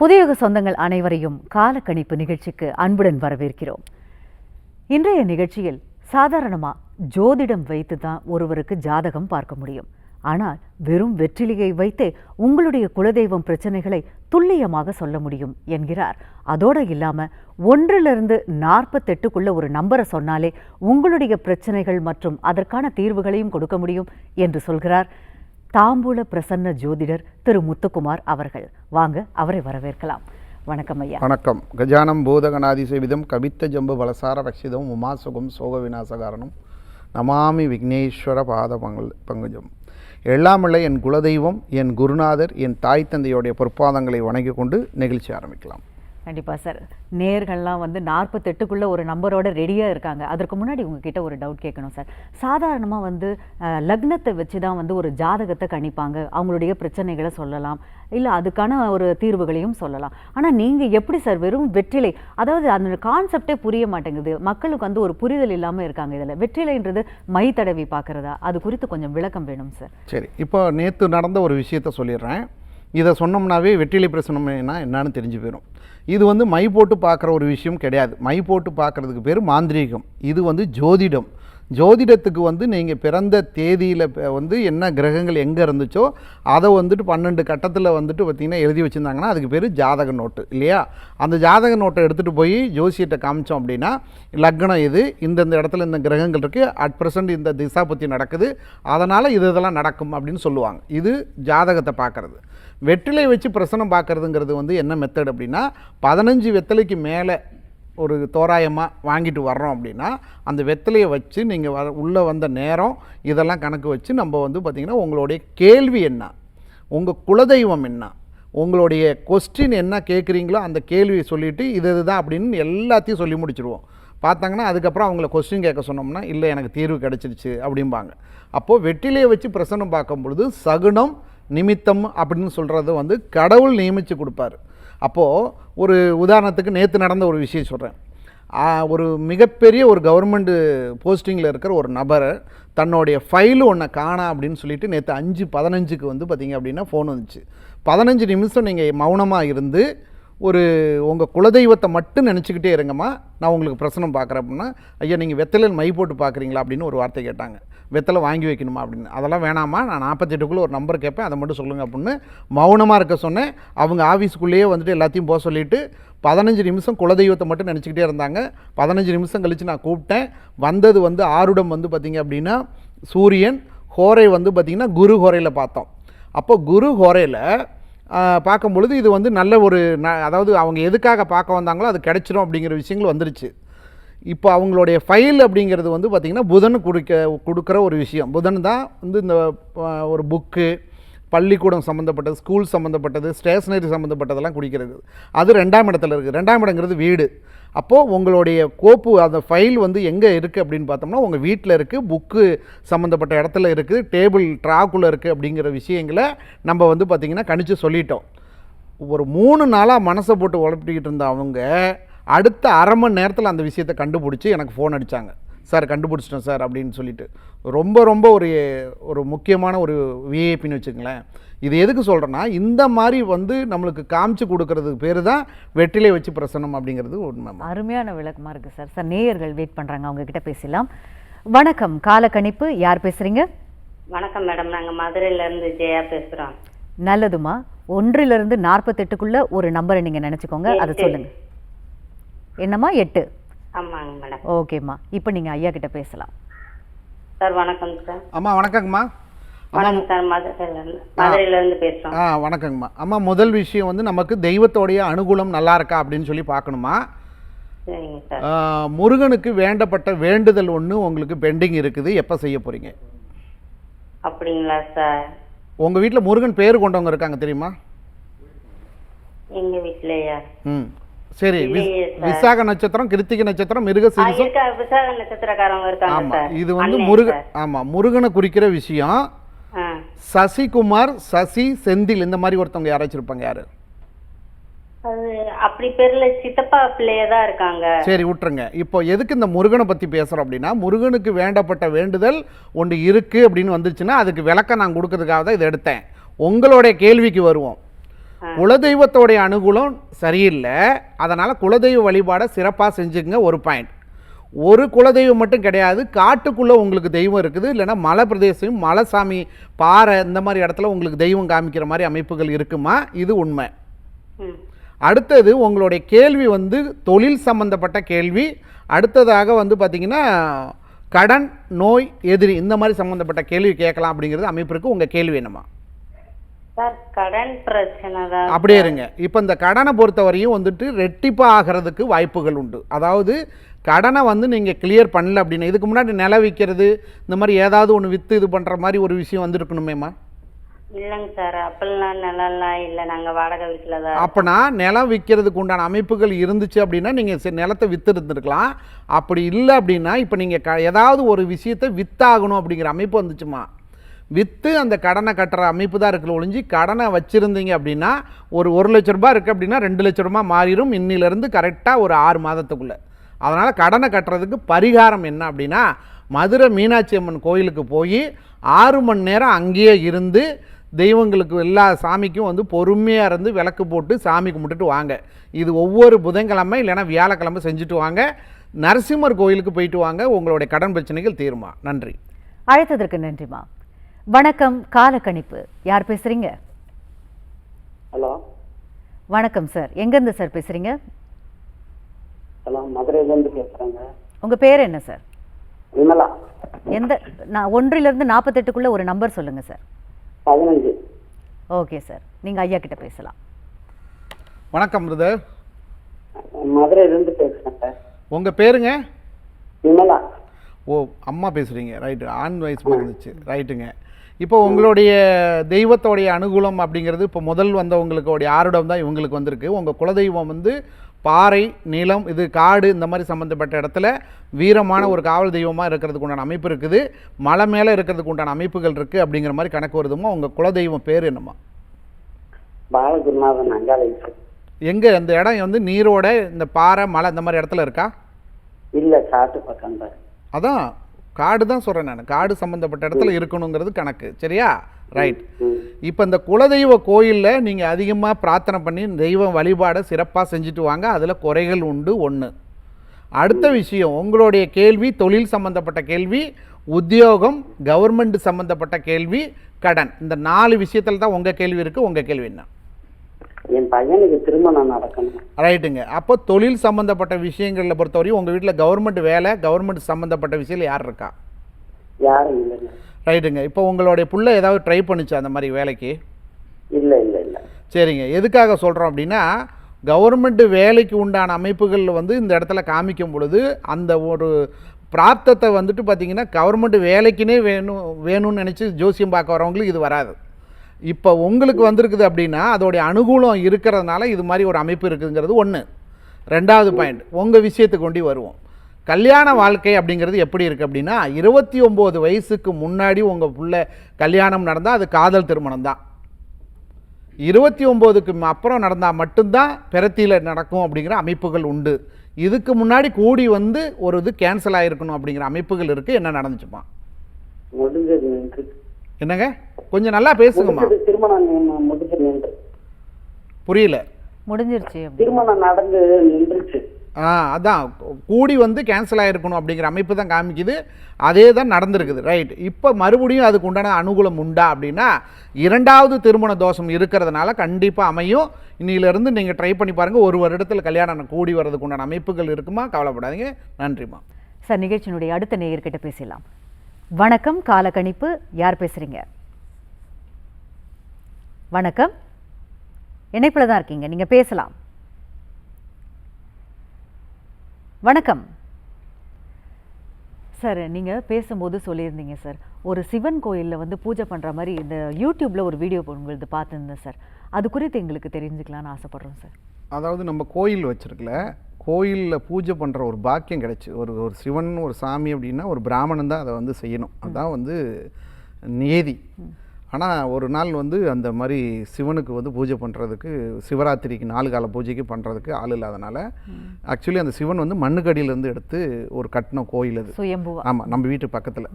புதியுக சொந்தங்கள் அனைவரையும் காலக்கணிப்பு நிகழ்ச்சிக்கு அன்புடன் வரவேற்கிறோம். இன்றைய நிகழ்ச்சியில் சாதாரணமா ஜோதிடம் வைத்து தான் ஒருவருக்கு ஜாதகம் பார்க்க முடியும். ஆனால் வெறும் வெற்றிலையை வைத்தே உங்களுடைய குலதெய்வம் பிரச்சனைகளை துல்லியமாக சொல்ல முடியும் என்கிறார். அதோடு இல்லாம ஒன்றிலிருந்து நாற்பத்தெட்டுக்குள்ள ஒரு நம்பரை சொன்னாலே உங்களுடைய பிரச்சனைகள் மற்றும் அதற்கான தீர்வுகளையும் கொடுக்க முடியும் என்று சொல்கிறார். தாம்பூல பிரசன்ன ஜோதிடர் திரு முத்துக்குமார் அவர்கள். வாங்க அவரை வரவேற்கலாம். வணக்கம் ஐயா. வணக்கம். கஜானம் பூதகணாதிசேவிதம் கவித்த ஜம்பு பலசார ரக்ஷிதம் உமாசுகம் சோக விநாசகாரணம் நமாமி விக்னேஸ்வர பாத பங்கு பங்குஜம். எல்லாமில்லை என் குலதெய்வம் என் குருநாதர் என் தாய் தந்தையுடைய பொற்பாதங்களை வணங்கி கொண்டு நிகழ்ச்சி ஆரம்பிக்கலாம். கண்டிப்பாக சார் நேர்கள்லாம் வந்து நாற்பத்தெட்டுக்குள்ளே ஒரு நம்பரோட ரெடியாக இருக்காங்க. அதற்கு முன்னாடி உங்ககிட்ட ஒரு டவுட் கேட்கணும் சார் சாதாரணமாக வந்து லக்னத்தை வச்சு தான் வந்து ஒரு ஜாதகத்தை கணிப்பாங்க. அவங்களுடைய பிரச்சனைகளை சொல்லலாம். இல்லை அதுக்கான ஒரு தீர்வுகளையும் சொல்லலாம். ஆனால் நீங்கள் எப்படி சார் வெறும் வெற்றிலை அதாவது அந்த கான்செப்டே புரிய மாட்டேங்குது. மக்களுக்கு வந்து ஒரு புரிதல் இல்லாமல் இருக்காங்க இதில். வெற்றிலைன்றது மை தடவி பார்க்குறதா? அது குறித்து கொஞ்சம் விளக்கம் வேணும் சார் சரி இப்போ நேற்று நடந்த ஒரு விஷயத்த சொல்லிடுறேன். இதை சொன்னோம்னாவே வெற்றிலை பிரசனம்னா என்னன்னு தெரிஞ்சு போயிடும். இது வந்து மை போட்டு பார்க்குற ஒரு விஷயம் கிடையாது. மை போட்டு பார்க்குறதுக்கு பேர் மாந்திரீகம். இது வந்து ஜோதிடம். ஜோதிடத்துக்கு வந்து நீங்கள் பிறந்த தேதியில் வந்து என்ன கிரகங்கள் எங்கே இருந்துச்சோ அதை வந்துட்டு பன்னெண்டு கட்டத்தில் வந்துட்டு பார்த்திங்கன்னா எழுதி வச்சுருந்தாங்கன்னா அதுக்கு பேர் ஜாதக நோட்டு இல்லையா? அந்த ஜாதக நோட்டை எடுத்துகிட்டு போய் ஜோசியத்தை காமிச்சோம் அப்படின்னா லக்னம் இது இந்தந்த இடத்துல இந்த கிரகங்கள் இருக்குது அட் ப்ரெசண்ட் இந்த திசா பற்றி நடக்குது அதனால் இது இதெல்லாம் நடக்கும் அப்படின்னு சொல்லுவாங்க. இது ஜாதகத்தை பார்க்குறது. வெற்றிலை வச்சு பிரசனம் பார்க்குறதுங்கிறது வந்து என்ன மெத்தட் அப்படின்னா பதினஞ்சு வெத்தலைக்கு மேலே ஒரு தோராயமாக வாங்கிட்டு வர்றோம் அப்படின்னா அந்த வெத்தலையை வச்சு நீங்கள் வ உள்ளே வந்த நேரம் இதெல்லாம் கணக்கு வச்சு நம்ம வந்து பார்த்திங்கன்னா உங்களுடைய கேள்வி என்ன? உங்கள் குலதெய்வம் என்ன? உங்களுடைய கொஸ்டின் என்ன கேட்குறீங்களோ அந்த கேள்வியை சொல்லிவிட்டு இது இதுதான் அப்படின்னு எல்லாத்தையும் சொல்லி முடிச்சுருவோம். பார்த்தாங்கன்னா அதுக்கப்புறம் அவங்கள கொஸ்டின் கேட்க சொன்னோம்னா இல்லை எனக்கு தீர்வு கிடச்சிருச்சு அப்படிம்பாங்க. அப்போது வெற்றிலையை வச்சு பிரசனம் பார்க்கும் பொழுது சகுனம் நிமித்தம் அப்படின்னு சொல்கிறத வந்து கடவுள் நியமித்து கொடுப்பாரு. அப்போது ஒரு உதாரணத்துக்கு நேற்று நடந்த ஒரு விஷயம் சொல்கிறேன் ஒரு மிகப்பெரிய ஒரு கவர்மெண்ட் போஸ்டிங்கில் இருக்கிற ஒரு நபர் தன்னுடைய ஃபைலு ஒன்றை காணா அப்படின்னு சொல்லிட்டு நேற்று அஞ்சு பதினஞ்சுக்கு வந்து பார்த்தீங்க அப்படின்னா ஃபோன் வந்துச்சு. பதினஞ்சு நிமிஷம் நீங்கள் மௌனமாக இருந்து ஒரு உங்கள் குலதெய்வத்தை மட்டும் நினச்சிக்கிட்டே இருங்கம்மா நான் உங்களுக்கு பிரசனம் பார்க்குறேன் அப்படின்னா ஐயா நீங்கள் வெத்தலையில் மை போட்டு பார்க்குறீங்களா அப்படின்னு ஒரு வார்த்தை கேட்டாங்க. வெத்தலை வாங்கி வைக்கணுமா அப்படின்னு. அதெல்லாம் வேணாமா? நான் நாற்பத்தெட்டுக்குள்ளே ஒரு நம்பர் கேட்பேன். அதை மட்டும் சொல்லுங்கள் அப்படின்னு மௌனமாக இருக்க சொன்னேன். அவங்க ஆஃபீஸுக்குள்ளேயே வந்துட்டு எல்லாத்தையும் போக சொல்லிவிட்டு பதினஞ்சு நிமிஷம் குலதெய்வத்தை மட்டும் நினச்சிக்கிட்டே இருந்தாங்க. பதினஞ்சு நிமிஷம் கழித்து நான் கூப்பிட்டேன். வந்தது வந்து ஆருடம் வந்து பார்த்திங்க அப்படின்னா சூரியன் ஹோரை வந்து பார்த்திங்கன்னா குரு ஹோரையில் பார்த்தோம். அப்போ குரு ஹோரையில் பார்க்கும் பொழுது இது வந்து நல்ல ஒரு ந அதாவது அவங்க எதுக்காக பார்க்க வந்தாங்களோ அது கிடச்சிரும் அப்படிங்கிற விஷயங்கள் வந்துருச்சு. இப்போ அவங்களுடைய ஃபைல் அப்படிங்கிறது வந்து பார்த்திங்கன்னா புதன் கொடுக்க கொடுக்குற ஒரு விஷயம். புதன் தான் வந்து இந்த ஒரு புக்கு பள்ளிக்கூடம் சம்மந்தப்பட்டது ஸ்கூல் சம்மந்தப்பட்டது ஸ்டேஷ்னரி சம்மந்தப்பட்டதெல்லாம் குடிக்கிறது. அது ரெண்டாம் இடத்துல இருக்குது ரெண்டாம் இடங்கிறது வீடு. அப்போது உங்களுடைய கோப்பு அந்த ஃபைல் வந்து எங்கே இருக்குது அப்படின்னு பார்த்தோம்னா உங்கள் வீட்டில் இருக்குது புக்கு சம்மந்தப்பட்ட இடத்துல இருக்குது டேபிள் ட்ராக்குள்ளே இருக்குது அப்படிங்கிற விஷயங்களை நம்ம வந்து பார்த்திங்கன்னா கணிச்சு சொல்லிட்டோம். ஒரு மூணு நாளாக மனசை போட்டு உழப்பிக்கிட்டு இருந்த அவங்க அடுத்த அரை மணி நேரத்தில் அந்த விஷயத்தை கண்டுபிடிச்சி எனக்கு ஃபோன் அடித்தாங்க சார் கண்டுபிடிச்சிட்டோம் சார் அப்படின்னு சொல்லிட்டு. ரொம்ப ரொம்ப ஒரு ஒரு முக்கியமான ஒரு விஐபின்னு வச்சுங்களேன் இது எதுக்கு சொல்கிறேன்னா இந்த மாதிரி வந்து நம்மளுக்கு காமிச்சு கொடுக்கறதுக்கு பேர் தான் வெற்றிலை வச்சு பிரசனம் அப்படிங்கிறது உண்மை அருமையான விளக்கமா இருக்கு சார். சார் நேயர்கள் வெயிட் பண்றாங்க. அவங்க கிட்ட பேசலாம். வணக்கம். காலக்கணிப்பு யார் பேசுறீங்க? வணக்கம் மேடம். நாங்க மதுரையில இருந்து ஜெயா பேசுறோம். நல்லதுமா? ஒன்றிலிருந்து நாற்பத்தெட்டுக்குள்ள ஒரு நம்பரை நீங்க நினைச்சுக்கோங்க. அதை எட்டு. என்னம்மா? எட்டு. ஆமாங்க மேடம். ஓகேம்மா. இப்போ நீங்க ஐயா கிட்ட பேசலாம். சார் வணக்கம் சார். அம்மா வணக்கங்கம்மா வணக்கம் சார். ஆ. வணக்கங்கம்மா அம்மா முதல் விஷயம் வந்து நமக்கு தெய்வத்தோடைய அனுகூலம் நல்லா இருக்கா அப்படின்னு சொல்லி பார்க்கணுமா? முருகனுக்கு வேண்டப்பட்ட வேண்டுதல் ஒன்று உங்களுக்கு பெண்டிங் இருக்குது. எப்போ செய்ய போகிறீங்க அப்படிங்களா சார்? உங்கள் வீட்டில் முருகன் பேர் கொண்டவங்க இருக்காங்க தெரியுமா? எங்க வீட்லயா? ம். சரி. விசாக நட்சத்திரம் கிருத்திகை நட்சத்திரம் மிருக இருக்கா நட்சத்திரக்காரங்க இது வந்து முருக. ஆமாம் முருகனை குறிக்கிற விஷயம் சசிகுமார் சசி செந்தில் இந்த மாதிரி ஒருத்தவங்க யாராச்சும் இருப்பாங்க யாரு? அப்படி பேர்ல சித்தப்பா பிள்ளைய தான் இருக்காங்க. சரி விட்டுருங்க. இப்போ எதுக்கு இந்த முருகனை பற்றி பேசுகிறோம் அப்படின்னா முருகனுக்கு வேண்டப்பட்ட வேண்டுதல் ஒன்று இருக்குது அப்படின்னு வந்துச்சுன்னா அதுக்கு விளக்கம் நான் கொடுக்கறதுக்காக தான் இதை எடுத்தேன். உங்களுடைய கேள்விக்கு வருவோம். குலதெய்வத்தோடைய அனுகூலம் சரியில்லை. அதனால் குலதெய்வ வழிபாடை சிறப்பாக செஞ்சுக்கங்க ஒரு பாயிண்ட் ஒரு குலதெய்வம் மட்டும் கிடையாது காட்டுக்குள்ளே உங்களுக்கு தெய்வம் இருக்குது இல்லைன்னா மலை பிரதேசம் மலை சாமி பாறை இந்த மாதிரி இடத்துல உங்களுக்கு தெய்வம் காமிக்கிற மாதிரி அமைப்புகள் இருக்குமா? இது உண்மை. அடுத்தது உங்களுடைய கேள்வி வந்து தொழில் சம்பந்தப்பட்ட கேள்வி. அடுத்ததாக வந்து பார்த்திங்கன்னா கடன் நோய் எதிரி இந்த மாதிரி சம்மந்தப்பட்ட கேள்வி கேட்கலாம் அப்படிங்கிறது அமைப்பு இருக்குது உங்கள் கேள்வி என்னம்மா சார் கடன் பிரச்சனை தான் அப்படியே இருங்க. இப்போ இந்த கடனை பொறுத்தவரையும் வந்துட்டு ரெட்டிப்பாக ஆகிறதுக்கு வாய்ப்புகள் உண்டு. அதாவது கடனை வந்து நீங்கள் கிளியர் பண்ணல அப்படின்னா இதுக்கு முன்னாடி நில விற்கிறது இந்த மாதிரி ஏதாவது ஒன்று விற்று இது பண்ணுற மாதிரி ஒரு விஷயம் வந்திருக்கணுமேம்மா? இல்லைங்க சார் அப்படிலாம் நிலம்லாம் இல்லை. நாங்கள் வாடகை வீட்டில் தான் அப்போனா நிலம் விற்கிறதுக்கு உண்டான அமைப்புகள் இருந்துச்சு அப்படின்னா நீங்கள் நிலத்தை விற்று இருந்திருக்கலாம். அப்படி இல்லை அப்படின்னா இப்போ நீங்கள் க ஏதாவது ஒரு விஷயத்தை வித்தாகணும் அப்படிங்கிற அமைப்பு வந்துச்சுமா? விற்று அந்த கடனை கட்டுற அமைப்பு தான் இருக்கிற ஒழிஞ்சு கடனை வச்சுருந்தீங்க அப்படின்னா ஒரு ஒரு லட்ச ரூபா இருக்குது அப்படின்னா ரெண்டு லட்ச ரூபாய் மாறிடும் இன்னிலேருந்து கரெக்டாக ஒரு ஆறு மாதத்துக்குள்ளே. அதனால் கடனை கட்டுறதுக்கு பரிகாரம் என்ன அப்படின்னா மதுரை மீனாட்சி அம்மன் கோயிலுக்கு போய் ஆறு மணி நேரம் அங்கேயே இருந்து தெய்வங்களுக்கு எல்லா சாமிக்கும் வந்து பொறுமையாக இருந்து விளக்கு போட்டு சாமி கும்பிட்டுட்டு வாங்க. இது ஒவ்வொரு புதன்கிழமை இல்லைன்னா வியாழக்கிழமை செஞ்சுட்டு வாங்க. நரசிம்மர் கோயிலுக்கு போயிட்டு வாங்க. உங்களுடைய கடன் பிரச்சனைகள் தீருமா. நன்றி. அழைத்ததற்கு நன்றிமா. வணக்கம் காலக்கணிப்பு. யார் பேசுறீங்க? ஹலோ. வணக்கம் சார் எங்கேருந்து சார் பேசுறீங்க? ஹலோ மதுரையிலேருந்து பேசுகிறேங்க உங்க பேர் என்ன சார் விமலா. எந்த நான் ஒன்றிலிருந்து நாற்பத்தெட்டுக்குள்ள ஒரு நம்பர் சொல்லுங்க சார் பதினஞ்சு. ஓகே சார் நீங்க ஐயா கிட்ட பேசலாம். வணக்கம் பிரதர் மதுரையிலேருந்து பேசுகிறேன் சார் உங்கள் பேருங்க? விமலா. ஓ அம்மா பேசுகிறீங்க ரைட்டு ஆண் வயசு இருந்துச்சு. ரைட்டுங்க இப்போ உங்களுடைய தெய்வத்தோடைய அனுகூலம் அப்படிங்கிறது இப்போ முதல் வந்தவங்களுடைய ஆருடம் தான் இவங்களுக்கு வந்திருக்கு. உங்கள் குலதெய்வம் வந்து பாறை நிலம் இது காடு இந்த மாதிரி சம்மந்தப்பட்ட இடத்துல வீரமான ஒரு காவல் தெய்வமாக இருக்கிறதுக்கு உண்டான அமைப்பு இருக்குது. மலை மேலே இருக்கிறதுக்கு உண்டான அமைப்புகள் இருக்குது அப்படிங்கிற மாதிரி கணக்கு வருதுமா? உங்கள் குலதெய்வம் பேர் என்னம்மா? பாலகுருநாதன் அங்காள எங்கே? அந்த இடம் வந்து நீரோட இந்த பாறை மலை இந்த மாதிரி இடத்துல இருக்கா? இல்லை காட்டு பக்கம் தான். அதான். காடு தான் சொல்கிறேன் நான். காடு சம்மந்தப்பட்ட இடத்துல இருக்கணுங்கிறது கணக்கு. சரியா? ரைட் இப்போ இந்த குலதெய்வ கோயிலில் நீங்கள் அதிகமாக பிரார்த்தனை பண்ணி தெய்வ வழிபாடை சிறப்பாக செஞ்சுட்டு வாங்க. அதில் குறைகள் உண்டு ஒன்று அடுத்த விஷயம் உங்களுடைய கேள்வி தொழில் சம்மந்தப்பட்ட கேள்வி உத்தியோகம் கவர்மெண்ட் சம்மந்தப்பட்ட கேள்வி கடன். இந்த நாலு விஷயத்தில் தான் உங்கள் கேள்வி இருக்குது உங்கள் கேள்வி என்ன? என் பையனுக்கு திருமணம் நடக்கணும். ரைட்டுங்க அப்போ தொழில் சம்மந்தப்பட்ட விஷயங்களில் பொறுத்தவரையும் உங்கள் வீட்டில் கவர்மெண்ட் வேலை கவர்மெண்ட் சம்மந்தப்பட்ட விஷயம் யார் இருக்கா? யாரும் இல்லைங்க. ரைட்டுங்க இப்போ உங்களுடைய புள்ள ஏதாவது ட்ரை பண்ணுச்சு அந்த மாதிரி வேலைக்கு? இல்லை இல்லை இல்லை. சரிங்க. எதுக்காக சொல்கிறோம் அப்படின்னா கவர்மெண்ட் வேலைக்கு உண்டான அமைப்புகள் வந்து இந்த இடத்துல காமிக்கும் பொழுது அந்த ஒரு பிராப்தத்தை வந்துட்டு பார்த்திங்கன்னா கவர்மெண்ட் வேலைக்குனே வேணும் வேணும்னு நினச்சி ஜோசியம் பார்க்க வரவங்களுக்கு இது வராது. இப்போ உங்களுக்கு வந்திருக்குது அப்படின்னா அதோடைய அனுகூலம் இருக்கிறதுனால இது மாதிரி ஒரு அமைப்பு இருக்குங்கிறது ஒன்று ரெண்டாவது பாயிண்ட் உங்கள் விஷயத்துக்கு கொண்டு வருவோம். கல்யாண வாழ்க்கை அப்படிங்கிறது எப்படி இருக்குது அப்படின்னா இருபத்தி ஒம்பது வயசுக்கு முன்னாடி உங்கள் புள்ள கல்யாணம் நடந்தால் அது காதல் திருமணம் தான். இருபத்தி ஒம்போதுக்கு அப்புறம் நடந்தால் மட்டும்தான் பிரத்தியில் நடக்கும் அப்படிங்கிற அமைப்புகள் உண்டு. இதுக்கு முன்னாடி கூடி வந்து ஒரு இது கேன்சல் ஆகிருக்கணும் அப்படிங்கிற அமைப்புகள் இருக்குது என்ன நடந்துச்சுமா? என்னங்க? கொஞ்சம் நல்லா பேசுங்கம்மா. திருமணம் முடிஞ்சு நின்று. புரியல. முடிஞ்சிருச்சு திருமணம் நடந்து நின்றுச்சு. ஆ அதான். கூடி வந்து கேன்சல் ஆகிருக்கணும் அப்படிங்கிற அமைப்பு தான் காமிக்குது. அதே தான் நடந்திருக்குது. ரைட் இப்போ மறுபடியும் அதுக்கு உண்டான அனுகூலம் உண்டா அப்படின்னா இரண்டாவது திருமண தோஷம் இருக்கிறதுனால கண்டிப்பாக அமையும். இன்னிலிருந்து நீங்கள் ட்ரை பண்ணி பாருங்கள் ஒரு வருடத்தில் கல்யாணம் கூடி வர்றதுக்கு உண்டான அமைப்புகள் இருக்குமா? கவலைப்படாதீங்க. நன்றிம்மா. சார் நிகழ்ச்சியினுடைய அடுத்த நேயர்கிட்ட பேசலாம் வணக்கம். காலக்கணிப்பு. யார் பேசுறீங்க? வணக்கம். இணைப்பில் தான் இருக்கீங்க நீங்க பேசலாம். வணக்கம். சார் நீங்கள் பேசும்போது சொல்லியிருந்தீங்க சார். ஒரு சிவன் கோயிலில் வந்து பூஜை பண்ணுற மாதிரி இந்த யூடியூப்பில் ஒரு வீடியோ உங்களது பார்த்துருந்தேன் சார். அது குறித்து எங்களுக்கு தெரிஞ்சுக்கலான்னு ஆசைப்பட்றோம் சார். அதாவது நம்ம கோயில் வச்சிருக்கல கோயிலில் பூஜை பண்ணுற ஒரு பாக்கியம் கிடைச்சு ஒரு ஒரு சிவன் ஒரு சாமி அப்படின்னா ஒரு பிராமணன் தான் அதை வந்து செய்யணும். அதான் வந்து நியதி. ஆனால் ஒரு நாள் வந்து அந்த மாதிரி சிவனுக்கு வந்து பூஜை பண்ணுறதுக்கு சிவராத்திரிக்கு நாலு கால பூஜைக்கு பண்ணுறதுக்கு ஆள் இல்லாதனால ஆக்சுவலி அந்த சிவன் வந்து மண்ணுக்கடியிலேருந்து எடுத்து ஒரு கட்டின கோயில் அது. ஆமாம் நம்ம வீட்டு பக்கத்தில்.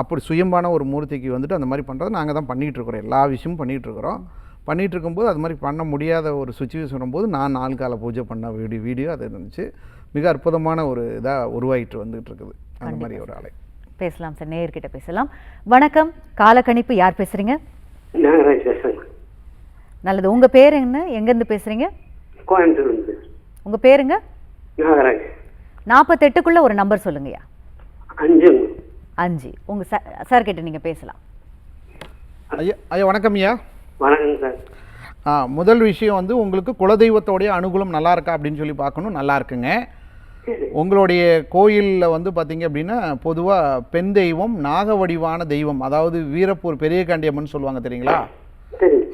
அப்படி சுயம்பான ஒரு மூர்த்திக்கு வந்துட்டு அந்த மாதிரி பண்ணுறது நாங்கள் தான் பண்ணிகிட்டு இருக்கிறோம். எல்லா விஷயமும் பண்ணிகிட்டு இருக்கிறோம். பண்ணிகிட்டு இருக்கும்போது அது மாதிரி பண்ண முடியாத ஒரு சுச்சுவேஷன் வரும்போது நான் நாலு கால பூஜை பண்ண வீடியோ வீடியோ அது இருந்துச்சு. மிக அற்புதமான ஒரு இதாக உருவாகிட்டு வந்துட்டு இருக்குது. அந்த மாதிரி ஒரு ஆலை பேசலாம் சார் நேயர்கிட்ட பேசலாம். வணக்கம் காலக்கணிப்பு யார் பேசுறீங்க? நாகராஜ் பேசுறேங்க. நல்லது உங்க பேர் என்ன எங்கேருந்து பேசுறீங்க? கோயம்புத்தூர் உங்க பேருங்க? நாகராஜ். நாற்பத்தெட்டுக்குள்ள ஒரு நம்பர் சொல்லுங்கய்யா. அஞ்சுங்க அஞ்சு. உங்க சார் சார் கிட்ட நீங்க பேசலாம். ஐயா ஐயா வணக்கம் ஐயா வணக்கங்க சார் முதல் விஷயம் வந்து உங்களுக்கு குலதெய்வத்தோடைய அனுகூலம் நல்லா இருக்கா அப்படின்னு சொல்லி பார்க்கணும். நல்லா இருக்குங்க. உங்களுடைய கோயிலில் வந்து பார்த்தீங்க அப்படின்னா பொதுவாக பெண் தெய்வம் நாக வடிவான தெய்வம் அதாவது வீரப்பூர் பெரிய காண்டியம்மன் சொல்லுவாங்க தெரியுங்களா?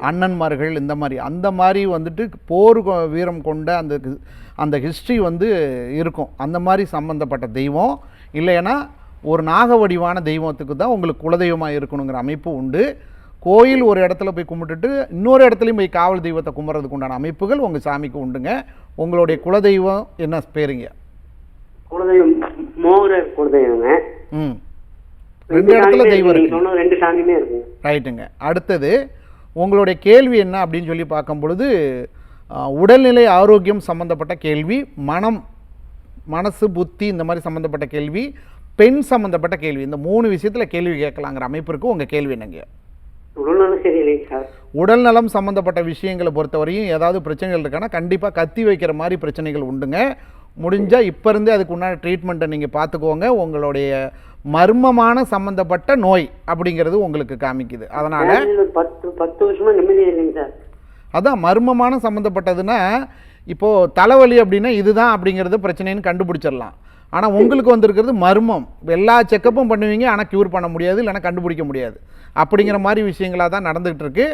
அண்ணன்மார்கள் இந்த மாதிரி. அந்த மாதிரி வந்துட்டு போர் வீரம் கொண்ட அந்த அந்த ஹிஸ்ட்ரி வந்து இருக்கும். அந்த மாதிரி சம்மந்தப்பட்ட தெய்வம். இல்லைன்னா ஒரு நாக வடிவான தெய்வத்துக்கு தான் உங்களுக்கு குலதெய்வமாக இருக்கணுங்கிற அமைப்பு உண்டு. கோயில் ஒரு இடத்துல போய் கும்பிட்டுட்டு இன்னொரு இடத்துலையும் போய் காவல் தெய்வத்தை கும்பிட்றதுக்கு உண்டான அமைப்புகள் உங்கள் சாமிக்கு உண்டுங்க. உங்களுடைய குலதெய்வம் என்ன பேருங்க? குலதெய்வம் மோகர குலதெய்வங்க. ம். ரெண்டு இடத்துல தெய்வம் இருக்கு. இருக்கு ரெண்டு சாமியுமே இருக்குங்க ரைட்டுங்க. அடுத்தது உங்களுடைய கேள்வி என்ன அப்படின்னு சொல்லி பார்க்கும் பொழுது உடல்நிலை ஆரோக்கியம் சம்மந்தப்பட்ட கேள்வி மனம் மனசு புத்தி இந்த மாதிரி சம்மந்தப்பட்ட கேள்வி பெண் சம்மந்தப்பட்ட கேள்வி. இந்த மூணு விஷயத்தில் கேள்வி கேட்கலாங்கிற அமைப்பு இருக்கு. உங்கள் கேள்வி என்னங்க? உடல்நலம் உடல் நலம் சம்மந்தப்பட்ட விஷயங்களை பொறுத்தவரையும் ஏதாவது பிரச்சனைகள் இருக்கான்னா கண்டிப்பாக கத்தி வைக்கிற மாதிரி பிரச்சனைகள் உண்டுங்க. முடிஞ்சால் இப்போ இருந்தே அதுக்கு உண்டான ட்ரீட்மெண்ட்டை நீங்கள் பார்த்துக்கோங்க உங்களுடைய மர்மமான சம்மந்தப்பட்ட நோய் அப்படிங்கிறது உங்களுக்கு காமிக்குது. அதனால் பத்து பத்து வருஷமா நிம்மதியே இல்லைங்க சார். அதான் மர்மமான சம்மந்தப்பட்டதுன்னா இப்போது தலைவலி அப்படின்னா இதுதான் அப்படிங்கிறது பிரச்சனைன்னு கண்டுபிடிச்சிடலாம். ஆனால் உங்களுக்கு வந்திருக்கிறது மர்மம். எல்லா செக்கப்பும் பண்ணுவீங்க ஆனால் க்யூர் பண்ண முடியாது இல்லைன்னா கண்டுபிடிக்க முடியாது. அப்படிங்கிற மாதிரி விஷயங்களாக தான் நடந்துகிட்டு இருக்கு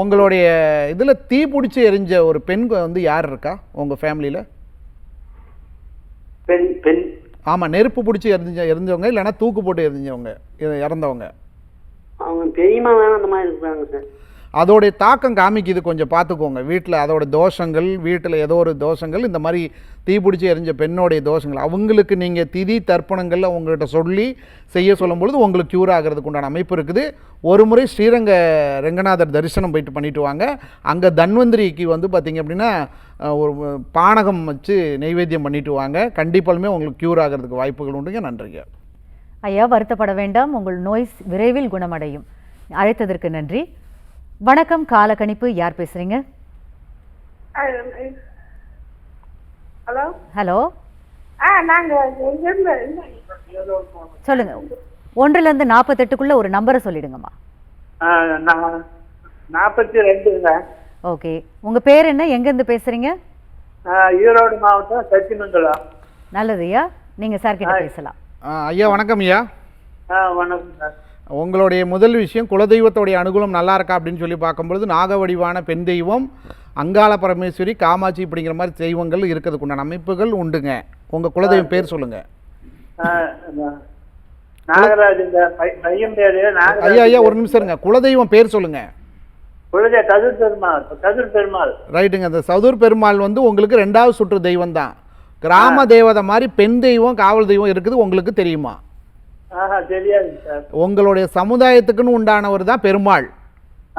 உங்களுடைய இதில் தீ பிடிச்சி எரிஞ்ச ஒரு பெண் வந்து யார் இருக்கா? உங்கள் ஃபேமிலியில் பெண் பெண். ஆமாம் நெருப்பு பிடிச்சி எரிஞ்ச எரிஞ்சவங்க இல்லைன்னா தூக்கு போட்டு எரிஞ்சவங்க இறந்தவங்க. அவங்க பெரியம்மா வேணும் அந்த மாதிரி இருக்கிறாங்க சார். அதோடைய தாக்கம் காமிக்குது. கொஞ்சம் பார்த்துக்கோங்க. வீட்டில் அதோட தோஷங்கள் வீட்டில் ஏதோ ஒரு தோஷங்கள் இந்த மாதிரி தீபிடிச்சி எரிஞ்ச பெண்ணோடைய தோஷங்கள். அவங்களுக்கு நீங்கள் திதி தர்ப்பணங்கள் அவங்ககிட்ட சொல்லி செய்ய சொல்லும் பொழுது உங்களுக்கு க்யூர் ஆகிறதுக்கு உண்டான அமைப்பு இருக்குது. ஒரு முறை ஸ்ரீரங்க ரெங்கநாதர் தரிசனம் போயிட்டு பண்ணிட்டு வாங்க. அங்கே தன்வந்திரிக்கு வந்து பார்த்தீங்க அப்படின்னா ஒரு பானகம் வச்சு நெய்வேத்தியம் பண்ணிட்டு வாங்க. கண்டிப்பாலுமே உங்களுக்கு க்யூர் ஆகிறதுக்கு வாய்ப்புகள் உண்டுங்க. நன்றிங்க. ஐயா வருத்தப்பட வேண்டாம். உங்கள் நோய் விரைவில் குணமடையும். அழைத்ததற்கு நன்றி. வணக்கம் காலக்கணிப்பு யார் பேசுறீங்க? ஹலோ? ஹலோ? ஆ நாங்க எங்கிருந்து சொல்லுங்க ஒன்றுல இருந்து. நாற்பத்தெட்டுக்குள்ள ஒரு நம்பரை சொல்லிடுங்கம்மா. நான் நாற்பத்தி ரெண்டுங்க ஓகே. உங்க பேர் என்ன? எங்கேருந்து பேசுறீங்க? ஈரோடு மாவட்டம் சத்தியமங்கலம். நல்லது ஐயா. நீங்க சார் கிட்ட பேசலாம். ஐயா வணக்கம் ஐயா. ஆ வணக்கம் சார். உங்களுடைய முதல் விஷயம் குலதெய்வத்தோடைய அனுகூலம் நல்லா இருக்கா அப்படின்னு சொல்லி பார்க்கும்பொழுது நாக வடிவான பெண் தெய்வம் அங்காள பரமேஸ்வரி காமாட்சி இப்படிங்கிற மாதிரி தெய்வங்கள் இருக்கிறதுக்கு உண்டான அமைப்புகள் உண்டுங்க. உங்கள் குலதெய்வம் பேர் சொல்லுங்கள் இந்த நாகராஜ் ஐயா ஐயா ஒரு நிமிஷம் இருங்க. குலதெய்வம் பேர் பெருமாள் ரைட்டுங்க. அந்த சதுர் பெருமாள் வந்து உங்களுக்கு ரெண்டாவது சுற்று தெய்வம் தான் கிராம தேவதை மாதிரி பெண் தெய்வம் காவல் தெய்வம் இருக்குது உங்களுக்கு தெரியுமா? உங்களுடைய சமுதாயத்துக்குன்னு உண்டானவர் தான் பெருமாள்.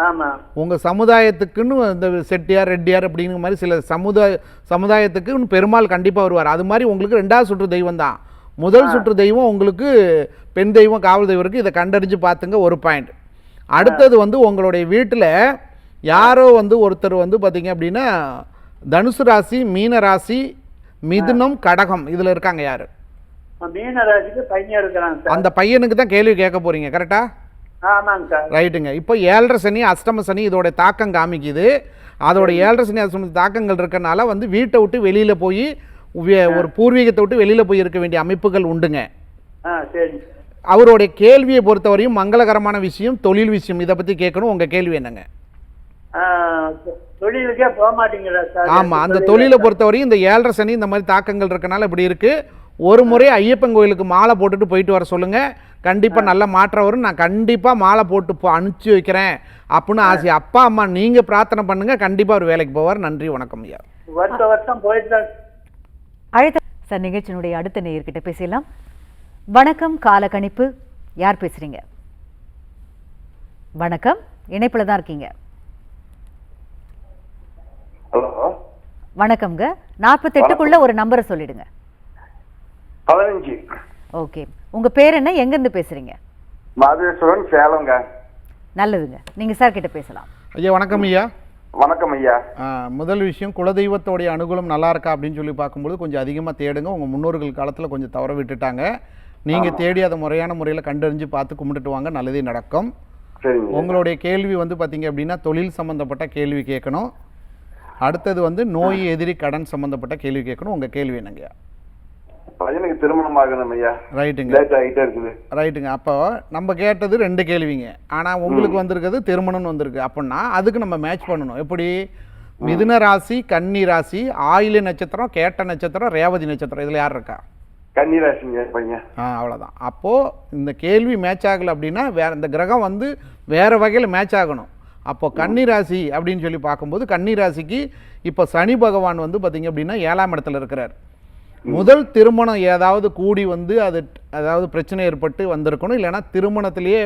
ஆமா. உங்கள் சமுதாயத்துக்குன்னு இந்த செட்டியார் ரெட்டியார் அப்படிங்கிற மாதிரி சில சமுதாய சமுதாயத்துக்கு பெருமாள் கண்டிப்பாக வருவார். அது மாதிரி உங்களுக்கு ரெண்டாவது சுற்று தெய்வம் தான். முதல் சுற்று தெய்வம் உங்களுக்கு பெண் தெய்வம் காவல் தெய்வம் இருக்குது இதை கண்டறிஞ்சு பார்த்துங்க ஒரு பாயிண்ட் அடுத்தது வந்து உங்களுடைய வீட்டில் யாரோ வந்து ஒருத்தர் வந்து பார்த்தீங்க அப்படின்னா தனுசு ராசி மீன ராசி மிதுனம் கடகம் இதில் இருக்காங்க யார்? மீனராஜுக்கு பையன் இருக்கிறாங்க சார். அந்த பையனுக்கு தான் கேள்வி கேட்க போகிறீங்க கரெக்டாக ஆமாங்க சார். ரைட்டுங்க. இப்போ ஏழரை சனி அஷ்டம சனி இதோட தாக்கம் காமிக்குது. அதோட ஏழரை சனி அஷ்டம தாக்கங்கள் இருக்கறனால வந்து வீட்டை விட்டு வெளியில் போய் ஒரு பூர்வீகத்தை விட்டு வெளியில் போய் இருக்க வேண்டிய அமைப்புகள் உண்டுங்க. அவருடைய கேள்வியை பொறுத்தவரையும் மங்களகரமான விஷயம் தொழில் விஷயம். இதை பற்றி கேட்கணும். உங்கள் கேள்வி என்னங்க? தொழிலுக்கே போக மாட்டீங்களா சார்? ஆமாம் அந்த தொழிலை பொறுத்தவரையும் இந்த ஏழரை சனி இந்த மாதிரி தாக்கங்கள் இருக்கனால இப்படி இருக்குது ஒரு முறை ஐயப்பன் கோயிலுக்கு மாலை போட்டுட்டு போயிட்டு வர சொல்லுங்கள் கண்டிப்பாக நல்ல மாற்றம் வரும். நான் கண்டிப்பாக மாலை போட்டு போ அனுப்பிச்சி வைக்கிறேன் அப்படின்னு ஆசை. அப்பா அம்மா நீங்கள் பிரார்த்தனை பண்ணுங்கள் கண்டிப்பாக அவர் வேலைக்கு போவார். நன்றி வணக்கம் ஐயா. வருஷம் வருஷம் போயிட்டு அழைத்த சார் நிகழ்ச்சியினுடைய அடுத்த நேயர்கிட்ட பேசலாம் வணக்கம் காலக்கணிப்பு. யார் பேசுறீங்க? வணக்கம். இணைப்புல தான் இருக்கீங்க. வணக்கம்ங்க. நாற்பத்தெட்டுக்குள்ள ஒரு நம்பரை சொல்லிடுங்க. பதினஞ்சு. ஓகே. உங்க பேர் என்ன? எங்கேருந்து பேசுறீங்க? மாதேஸ்வரன் சேலங்க நல்லதுங்க. நீங்க சார் கிட்ட பேசலாம். ஐயா வணக்கம் ஐயா. வணக்கம் ஐயா. ஆ, முதல் விஷயம் குலதெய்வத்தோடைய அனுகூலம் நல்லா இருக்கா அப்படின்னு சொல்லி பார்க்கும்போது கொஞ்சம் அதிகமாக தேடுங்க. உங்கள் முன்னோர்கள் காலத்தில் கொஞ்சம் தவற விட்டுட்டாங்க. நீங்கள் தேடி அதை முறையான முறையில் கண்டறிஞ்சு பார்த்து கும்பிட்டுட்டு வாங்க. நல்லதே நடக்கும். சரிங்க உங்களுடைய கேள்வி வந்து பார்த்தீங்க அப்படின்னா தொழில் சம்மந்தப்பட்ட கேள்வி கேட்கணும். அடுத்தது வந்து நோய் எதிரி கடன் சம்மந்தப்பட்ட கேள்வி கேட்கணும். உங்கள் கேள்வி என்னங்கய்யா பையனுக்கு திருமணம் ஆகணும் ஐயா. ரைட்டுங்க லேட் ஆகிட்டே இருக்குது. ரைட்டுங்க அப்போ நம்ம கேட்டது ரெண்டு கேள்விங்க. ஆனால் உங்களுக்கு வந்திருக்கிறது திருமணம்னு வந்திருக்கு. அப்படின்னா அதுக்கு நம்ம மேட்ச் பண்ணணும். எப்படி? மிதுன ராசி கன்னி ராசி ஆயில நட்சத்திரம் கேட்ட நட்சத்திரம் ரேவதி நட்சத்திரம் இதில் யார் இருக்கா? கன்னிராசிங்க பையன். ஆ அவ்வளோதான் அப்போது இந்த கேள்வி மேட்ச் ஆகலை அப்படின்னா வேற இந்த கிரகம் வந்து வேறு வகையில் மேட்ச் ஆகணும். அப்போ கன்னி ராசி அப்படின்னு சொல்லி பார்க்கும்போது கன்னி ராசிக்கு இப்போ சனி பகவான் வந்து பார்த்தீங்க அப்படின்னா ஏழாம் இடத்துல இருக்கிறார். முதல் திருமணம் ஏதாவது கூடி வந்து அது அதாவது பிரச்சனை ஏற்பட்டு வந்திருக்கணும். இல்லைன்னா திருமணத்திலேயே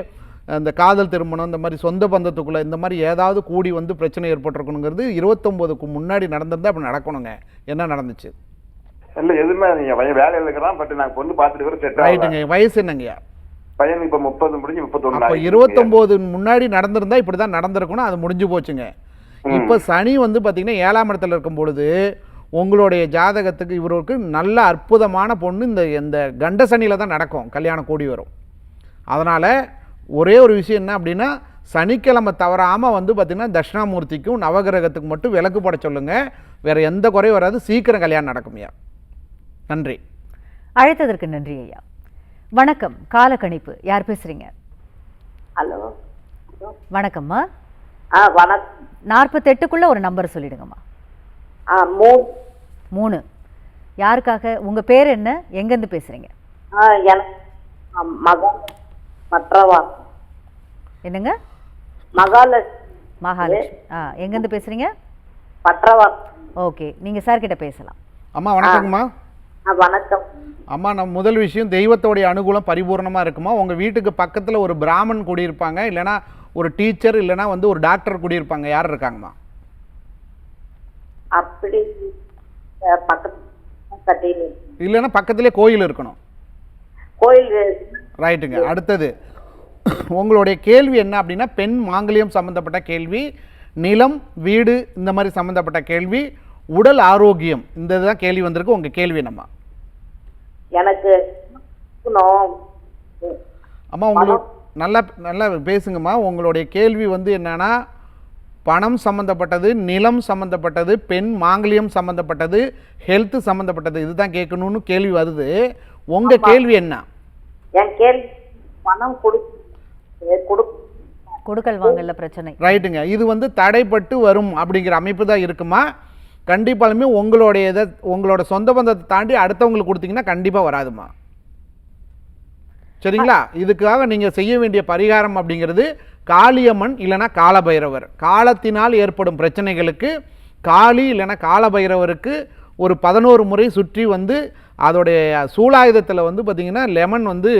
அந்த காதல் திருமணம் இந்த மாதிரி சொந்த பந்தத்துக்குள்ளே இந்த மாதிரி ஏதாவது கூடி வந்து பிரச்சனை ஏற்பட்டிருக்கணுங்கிறது இருபத்தொம்போதுக்கு முன்னாடி நடந்திருந்தா அப்படி நடக்கணுங்க. என்ன நடந்துச்சு? இல்ல எதுவுமே நீங்க பையன் வேலையில இருக்கிறான் பட் நான் பொண்ணு பார்த்துட்டு கூட செட் ரைட்டுங்க. வயசு என்னங்கய்யா? பையனுக்கு இப்ப முப்பது முடிஞ்சு முப்பத்தொன்னு அப்போ. இருபத்தொம்போது முன்னாடி நடந்திருந்தா இப்படி தான் நடந்திருக்கணும். அது முடிஞ்சு போச்சுங்க. இப்போ சனி வந்து பார்த்தீங்கன்னா ஏழாம் இடத்துல இருக்கும் பொழுது உங்களுடைய ஜாதகத்துக்கு இவருக்கு நல்ல அற்புதமான பொண்ணு இந்த இந்த கண்ட சனியில் தான் நடக்கும் கல்யாணம் கூடி வரும். அதனால் ஒரே ஒரு விஷயம் என்ன அப்படின்னா சனிக்கிழமை தவறாமல் வந்து பார்த்திங்கன்னா தட்சிணாமூர்த்திக்கும் நவகிரகத்துக்கு மட்டும் விளக்கு போட சொல்லுங்கள் வேறு எந்த குறையும் வராது. சீக்கிரம் கல்யாணம் நடக்கும்யா. நன்றி. அழைத்ததற்கு நன்றி ஐயா. வணக்கம். காலக்கணிப்பு. யார் பேசுறீங்க? ஹலோ. வணக்கம்மா. ஆ வணக்கம். நாற்பத்தெட்டுக்குள்ள ஒரு நம்பர் சொல்லிடுங்கம்மா. மூணு. யாருக்காக? உங்க பேர் என்ன? எங்கேருந்து பேசுறீங்க? என்னங்க? மகாலட்சுமி. மகாலட்சுமி. ஆ எங்கேருந்து பேசுறீங்க? மற்றவா? ஓகே நீங்க சார் கிட்ட பேசலாம். அம்மா வணக்கங்கம்மா ஆ வணக்கம். அம்மா நம்ம முதல் விஷயம் தெய்வத்தோடைய அனுகூலம் பரிபூர்ணமாக இருக்குமா? உங்கள் வீட்டுக்கு பக்கத்தில் ஒரு பிராமன் குடியிருப்பாங்க இல்லைனா ஒரு டீச்சர் இல்லைனா வந்து ஒரு டாக்டர் குடியிருப்பாங்க யார் இருக்காங்கம்மா? அப்படி ஆ, பக்கத்து கட்டி இல்லைன்னா பக்கத்திலே கோயில் இருக்கணும். கோயில் ரைட்டுங்க அடுத்தது. உங்களுடைய கேள்வி என்ன அப்படின்னா பெண் மாங்கல்யம் சம்மந்தப்பட்ட கேள்வி நிலம் வீடு இந்த மாதிரி சம்மந்தப்பட்ட கேள்வி உடல் ஆரோக்கியம் இந்த இதுதான் கேள்வி வந்திருக்கு. உங்கள் கேள்வி என்னம்மா? எனக்கு. அம்மா உங்களுக்கு நல்லா நல்லா பேசுங்கம்மா. உங்களுடைய கேள்வி வந்து என்னன்னா பணம் சம்மந்தப்பட்டது நிலம் சம்மந்தப்பட்டது பெண் மாங்கல்யம் சம்மந்தப்பட்டது ஹெல்த் சம்மந்தப்பட்டது இதுதான் கேட்கணும்னு கேள்வி வருது. உங்கள் கேள்வி என்ன? என் கேள்வி பணம் கொடு கொடு கொடுக்கல் வாங்கல பிரச்சனை. ரைட்டுங்க. இது வந்து தடைப்பட்டு வரும் அப்படிங்கிற அமைப்பு தான் இருக்குமா? கண்டிப்பாலுமே உங்களுடைய இதை உங்களோட சொந்த பந்தத்தை தாண்டி அடுத்தவங்களுக்கு கொடுத்தீங்கன்னா கண்டிப்பாக வராதுமா? சரிங்களா? இதுக்காக நீங்கள் செய்ய வேண்டிய பரிகாரம் அப்படிங்கிறது காளியம்மன் இல்லைன்னா காலபைரவர். காலத்தினால் ஏற்படும் பிரச்சனைகளுக்கு காளி இல்லைன்னா காலபைரவருக்கு ஒரு பதினோரு முறை சுற்றி வந்து அதோடைய சூலாயுதத்தில் வந்து பார்த்திங்கன்னா லெமன் வந்து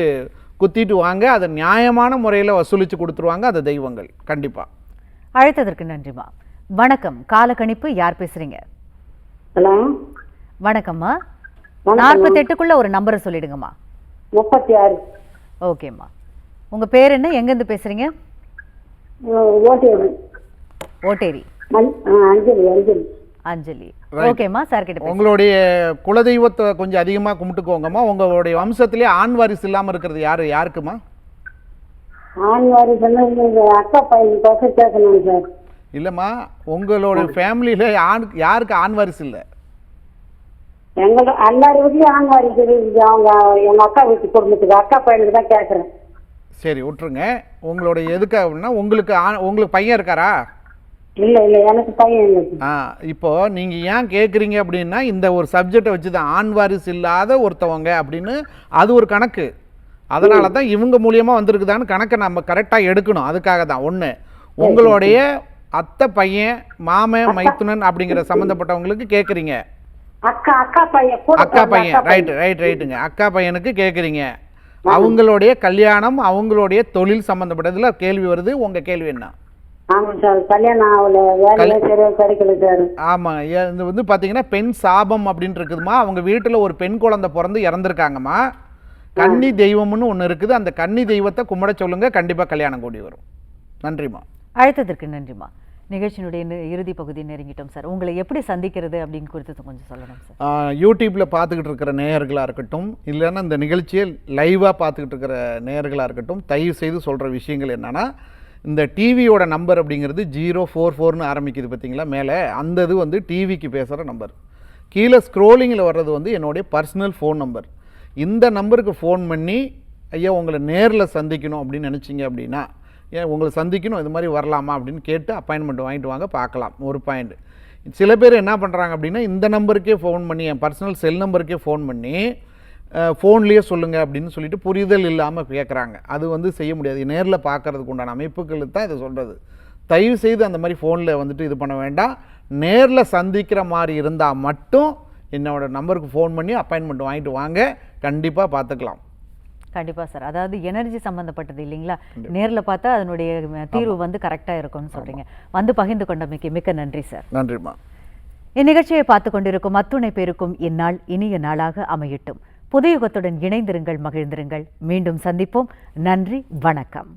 குத்திட்டு வாங்க அதை நியாயமான முறையில் வசூலித்து கொடுத்துருவாங்க அது தெய்வங்கள். கண்டிப்பாக அழைத்ததற்கு நன்றிம்மா வணக்கம். காலக்கணிப்பு யார் பேசுறீங்க? ஹலோ. வணக்கம்மா. வணக்கம். நாற்பத்தெட்டுக்குள்ள ஒரு நம்பரை சொல்லிடுங்கம்மா. முப்பத்தி ஆறு. ஓகேம்மா. உங்க பேர் என்ன? எங்கேருந்து பேசுறீங்க? ஓட்டேரி. ஓட்டேரி. அஞ்சலி அஞ்சலி. அஞ்சலி. ஓகேம்மா சார் கிட்ட. உங்களுடைய குலதெய்வத்தை கொஞ்சம் அதிகமாக கும்பிட்டுக்கோங்கம்மா. உங்களுடைய வம்சத்திலே ஆண் வாரிசு இல்லாமல் இருக்கிறது யாரு? யாருக்குமா ஆண் இந்த அக்கா பையன் கேட்கணும் சார் இல்லைம்மா உங்களோட ஃபேமிலியில் ஆண் யாருக்கு ஆண் வாரிசு இல்லை? எங்களோட எல்லார் வீட்லயும் ஆண் வாரிசு இருக்குது அவங்க எங்க அக்கா வீட்டு குடும்பத்துக்கு அக்கா பையனுக்கு தான் கேட்கறேன் சரி விட்டுருங்க. உங்களுடைய எதுக்கு அப்படின்னா உங்களுக்கு ஆண் உங்களுக்கு பையன் இருக்காரா? இல்ல இல்ல எனக்கு பையன் இல்லை. ஆ இப்போ நீங்கள் ஏன் கேட்குறீங்க அப்படின்னா இந்த ஒரு சப்ஜெக்டை வச்சு தான் ஆண் வாரிசு இல்லாத ஒருத்தவங்க அப்படின்னு அது ஒரு கணக்கு. அதனால தான் இவங்க மூலியமாக வந்திருக்குதான்னு கணக்கை நம்ம கரெக்டாக எடுக்கணும். அதுக்காக தான் ஒன்று உங்களுடைய அத்தை பையன் மாமன் மைத்துனன் அப்படிங்கிற சம்மந்தப்பட்டவங்களுக்கு கேட்குறீங்க அக்கா அக்கா பையன் அக்கா பையன். ரைட் ரைட் ரைட்டுங்க அக்கா பையனுக்கு கேட்குறீங்க அவங்களுடைய கல்யாணம் அவங்களுடைய தொழில் சம்மந்தப்பட்டதில் கேள்வி வருது. உங்கள் கேள்வி என்ன? ஆமாம் இது வந்து பார்த்தீங்கன்னா பெண் சாபம் அப்படின்னு இருக்குதுமா. அவங்க வீட்டில் ஒரு பெண் குழந்தை பிறந்து இறந்துருக்காங்கம்மா. கன்னி தெய்வம்னு ஒன்று இருக்குது. அந்த கன்னி தெய்வத்தை கும்பிட சொல்லுங்க. கண்டிப்பாக கல்யாணம் கூடி வரும். நன்றிம்மா. அழைத்ததற்கு நன்றிம்மா. நிகழ்ச்சியினுடைய இறுதி பகுதி நெருங்கிட்டோம் சார். உங்களை எப்படி சந்திக்கிறது அப்படின்னு குறித்து கொஞ்சம் சொல்லணும் சார். யூடியூப்பில் பார்த்துக்கிட்டு இருக்கிற நேயர்களாக இருக்கட்டும் இல்லைன்னா இந்த நிகழ்ச்சியை லைவாக பார்த்துக்கிட்டு இருக்கிற நேயர்களாக இருக்கட்டும் தயவு செய்து சொல்கிற விஷயங்கள் என்னென்னா இந்த டிவியோட நம்பர் அப்படிங்கிறது ஜீரோ ஃபோர் ஃபோர்னு ஆரம்பிக்குது பார்த்தீங்களா? மேலே அந்த இது வந்து டிவிக்கு பேசுகிற நம்பர். கீழே ஸ்க்ரோலிங்கில் வர்றது வந்து என்னுடைய பர்சனல் ஃபோன் நம்பர். இந்த நம்பருக்கு ஃபோன் பண்ணி ஐயா உங்களை நேரில் சந்திக்கணும் அப்படின்னு நினச்சிங்க அப்படின்னா ஏன் உங்களை சந்திக்கணும் இது மாதிரி வரலாமா அப்படின்னு கேட்டு அப்பாயின்மெண்ட் வாங்கிட்டு வாங்க பார்க்கலாம். ஒரு பாயிண்ட் சில பேர் என்ன பண்ணுறாங்க அப்படின்னா இந்த நம்பருக்கே ஃபோன் பண்ணி என் பர்சனல் செல் நம்பருக்கே ஃபோன் பண்ணி ஃபோன்லேயே சொல்லுங்கள் அப்படின்னு சொல்லிட்டு புரிதல் இல்லாமல் கேட்குறாங்க அது வந்து செய்ய முடியாது. நேரில் பார்க்கறதுக்கு உண்டான அமைப்புகளுக்கு தான் இதை சொல்கிறது தயவு செய்து அந்த மாதிரி ஃபோனில் வந்துட்டு இது பண்ண வேண்டாம். நேரில் சந்திக்கிற மாதிரி இருந்தால் மட்டும் என்னோடய நம்பருக்கு ஃபோன் பண்ணி அப்பாயின்மெண்ட் வாங்கிட்டு வாங்க. கண்டிப்பாக பார்த்துக்கலாம். கண்டிப்பா சார். அதாவது எனர்ஜி சம்பந்தப்பட்டது இல்லைங்களா? நேர்ல பார்த்தா அதனுடைய தீர்வு வந்து கரெக்டா இருக்கும்னு சொல்றீங்க. வந்து பகிர்ந்து கொண்டமைக்கு மிக்க நன்றி சார். நன்றிம்மா. இந்நிகழ்ச்சியை பார்த்து கொண்டிருக்கும் அத்துணை பேருக்கும் இந்நாள் இனிய நாளாக அமையட்டும். புதிய யுகத்துடன் இணைந்திருங்கள் மகிழ்ந்திருங்கள். மீண்டும் சந்திப்போம். நன்றி வணக்கம்.